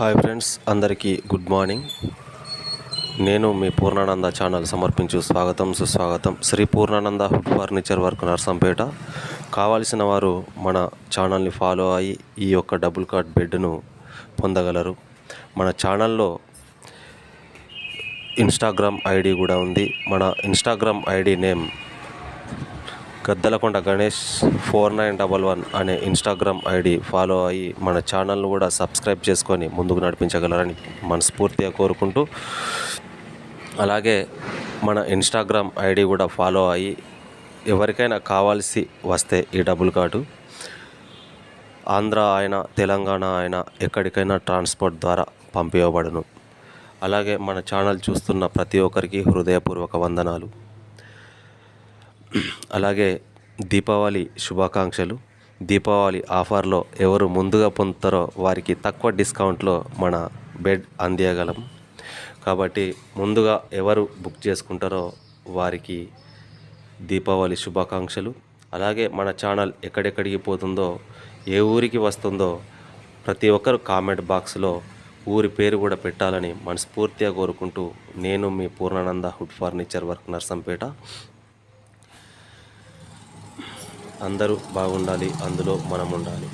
Hi friends అందరికీ good morning నేను మీ పూర్ణానంద ఛానల్ సమర్పించు స్వాగతం సుస్వాగతం. Shri Purnananda wood furniture work Narsampet. కావాల్సిన వారు మన ఛానల్ని ఫాలో అయ్యి ఈ యొక్క డబుల్ కార్డ్ బెడ్ను పొందగలరు. మన ఛానల్లో ఇన్స్టాగ్రామ్ ఐడి కూడా ఉంది. మన Instagram ID name Gaddalakonda Ganesh four nine double one అనే ఇన్స్టాగ్రామ్ ఐడి ఫాలో అయ్యి మన ఛానల్ను కూడా సబ్స్క్రైబ్ చేసుకొని ముందుకు నడిపించగలరని మనస్ఫూర్తిగా కోరుకుంటూ అలాగే మన ఇన్స్టాగ్రామ్ ఐడి కూడా ఫాలో అయ్యి ఎవరికైనా కావాల్సి వస్తే ఈ డబుల్ కార్డు ఆంధ్ర ఆయన తెలంగాణ ఆయన ఎక్కడికైనా ట్రాన్స్పోర్ట్ ద్వారా పంపించబడును అలాగే మన ఛానల్ చూస్తున్న ప్రతి ఒక్కరికి హృదయపూర్వక వందనాలు. అలాగే దీపావళి శుభాకాంక్షలు. దీపావళి ఆఫర్లో ఎవరు ముందుగా పొందుతారో వారికి తక్కువ డిస్కౌంట్లో మన బెడ్ అందియగలం. కాబట్టి ముందుగా ఎవరు బుక్ చేసుకుంటారో వారికి దీపావళి శుభాకాంక్షలు. అలాగే మన ఛానల్ ఎక్కడెక్కడికి పోతుందో ఏ ఊరికి వస్తుందో ప్రతి ఒక్కరు కామెంట్ బాక్స్లో ఊరి పేరు కూడా పెట్టాలని మనస్ఫూర్తిగా కోరుకుంటూ నేను మీ Purnananda wood furniture work Narsampet. అందరూ బాగుండాలి అందులో మనం ఉండాలి